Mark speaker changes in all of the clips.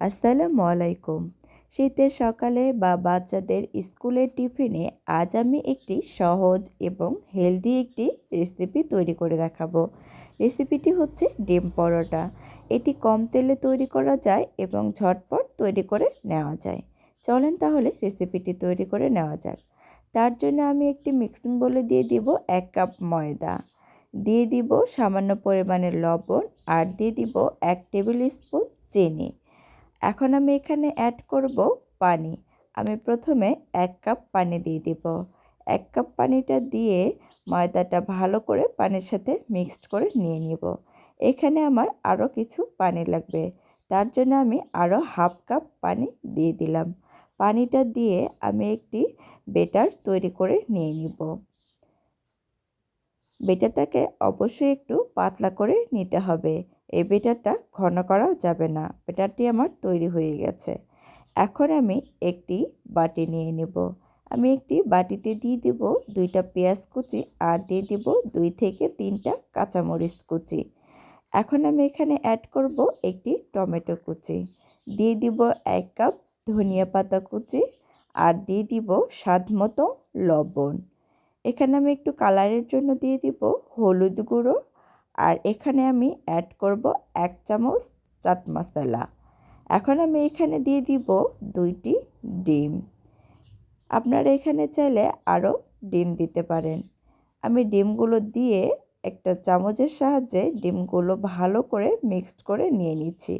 Speaker 1: আসসালামু আলাইকুম। শীতের সকালে বা বাচ্চাদের স্কুলের টিফিনে আজ আমি একটি সহজ এবং হেলদি একটি রেসিপি তৈরি করে দেখাবো। রেসিপিটি হচ্ছে ডিম পরোটা। এটি কম তেলে তৈরি করা যায় এবং ঝটপট তৈরি করে নেওয়া যায়। চলেন তাহলে রেসিপিটি তৈরি করে নেওয়া যাক। তার জন্য আমি একটি মিক্সিং বলে দিয়ে দিব এক কাপ ময়দা। দিয়ে দিব সামান্য পরিমাণের লবণ আর দিয়ে দিব এক টেবিল স্পুন চিনি। এখন আমি এখানে অ্যাড করব পানি। আমি প্রথমে এক কাপ পানি দিয়ে দিব। এক কাপ পানিটা দিয়ে ময়দাটা ভালো করে পানির সাথে মিক্সড করে নিয়ে নিব। এখানে আমার আরও কিছু পানি লাগবে। তার জন্য আমি আরও হাফ কাপ পানি দিয়ে দিলাম। পানিটা দিয়ে আমি একটি বেটার তৈরি করে নিয়ে নিব। বেটারটাকে অবশ্যই একটু পাতলা করে নিতে হবে। এই বেটারটা ঘন করা যাবে না। বেটারটি আমার তৈরি হয়ে গেছে। এখন আমি একটি বাটি নিয়ে নেব। আমি একটি বাটিতে দিয়ে দিব দুইটা পেঁয়াজ কুচি আর দিয়ে দিব দুই থেকে তিনটা কাঁচামরিচ কুচি। এখন আমি এখানে অ্যাড করব একটি টমেটো কুচি। দিয়ে দিব এক কাপ ধনিয়া পাতা কুচি আর দিয়ে দিব স্বাদ মতো লবণ। এখানে আমি একটু কালারের জন্য দিয়ে দিব হলুদ গুঁড়ো আর এখানে আমি অ্যাড করব এক চামচ চাট মশলা। এখন আমি এখানে দিয়ে দিব দুইটি ডিম। আপনারা এখানে চাইলে আরও ডিম দিতে পারেন। আমি ডিমগুলো দিয়ে একটা চামচের সাহায্যে ডিমগুলো ভালো করে মিক্সড করে নিয়ে নিচ্ছি।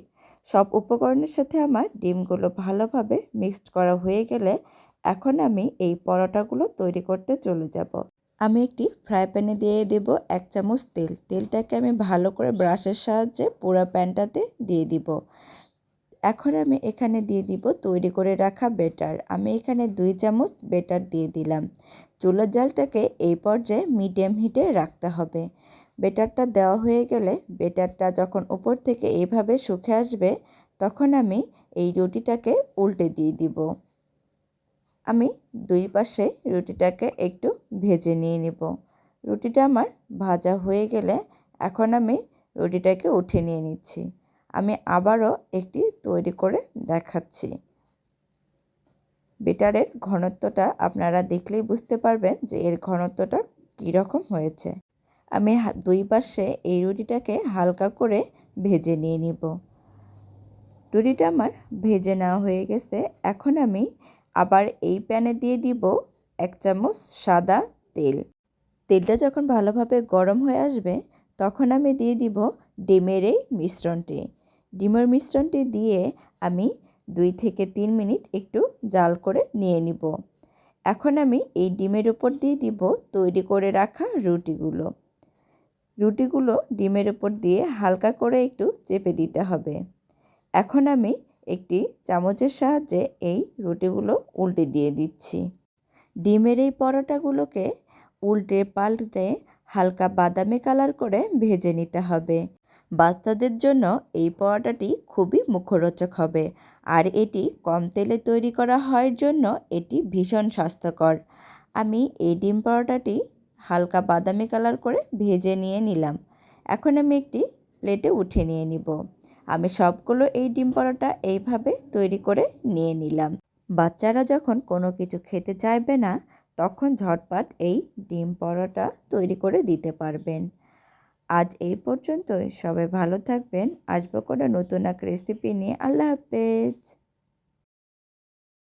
Speaker 1: সব উপকরণের সাথে আমার ডিমগুলো ভালোভাবে মিক্সড করা হয়ে গেলে এখন আমি এই পরোটাগুলো তৈরি করতে চলে যাব। আমি একটি ফ্রাই প্যানে দিয়ে দেব এক চামচ তেল। তেলটাকে আমি ভালো করে ব্রাশের সাহায্যে পুরো প্যানটাতে দিয়ে দিব। এখন আমি এখানে দিয়ে দিব তৈরি করে রাখা বেটার আমি এখানে দুই চামচ বেটার দিয়ে দিলাম। চুলার জালটাকে এই পর্যায়ে মিডিয়াম হিটে রাখতে হবে। বেটারটা দেওয়া হয়ে গেলে বেটারটা যখন উপর থেকে এইভাবে শুকে আসবে, তখন আমি এই রুটিটাকে উল্টে দিয়ে দিব। আমি দুই পাশে রুটিটাকে একটু ভেজে নিয়ে নিব। রুটিটা আমার ভাজা হয়ে গেলে এখন আমি রুটিটাকে উঠে নিয়ে নিচ্ছি। আমি আবারও একটি তৈরি করে দেখাচ্ছি। বেটারের ঘনত্বটা আপনারা দেখলেই বুঝতে পারবেন যে এর ঘনত্বটা কীরকম হয়েছে। আমি দুই পাশে এই রুটিটাকে হালকা করে ভেজে নিয়ে নিব। রুটিটা আমার ভেজে নেওয়া হয়ে গেছে। এখন আমি আবার এই প্যানে দিয়ে দিব এক চামচ সাদা তেল। তেলটা যখন ভালোভাবে গরম হয়ে আসবে, তখন আমি দিয়ে দিব ডিমের এই মিশ্রণটি। ডিমের মিশ্রণটি দিয়ে আমি দুই থেকে তিন মিনিট একটু জাল করে নিয়ে নিব। এখন আমি এই ডিমের উপর দিয়ে দিব তৈরি করে রাখা রুটিগুলো। রুটিগুলো ডিমের উপর দিয়ে হালকা করে একটু চেপে দিতে হবে। এখন আমি একটি চামচের সাহায্যে এই রুটিগুলো উল্টে দিয়ে দিচ্ছি। ডিমের এই পরোটাগুলোকে উল্টে পাল্টে হালকা বাদামি কালার করে ভেজে নিতে হবে। বাচ্চাদের জন্য এই পরোটাটি খুবই মুখরোচক হবে। আর এটি কম তেলে তৈরি করা হয় জন্য এটি ভীষণ স্বাস্থ্যকর। আমি এই ডিম পরোটাটি হালকা বাদামি কালার করে ভেজে নিয়ে নিলাম। এখন আমি একটি প্লেটে উঠে নিয়ে নিব। আমি সবগুলো এই ডিম পরোটা এইভাবে তৈরি করে নিয়ে নিলাম। বাচ্চারা যখন কোনো কিছু খেতে চাইবে না, তখন ঝটপাট এই ডিম পরোটা তৈরি করে দিতে পারবেন। আজ এই পর্যন্তই। সবাই ভালো থাকবেন। আসব কোনো নতুন এক রেসিপি নিয়ে। আল্লাহ হাফেজ।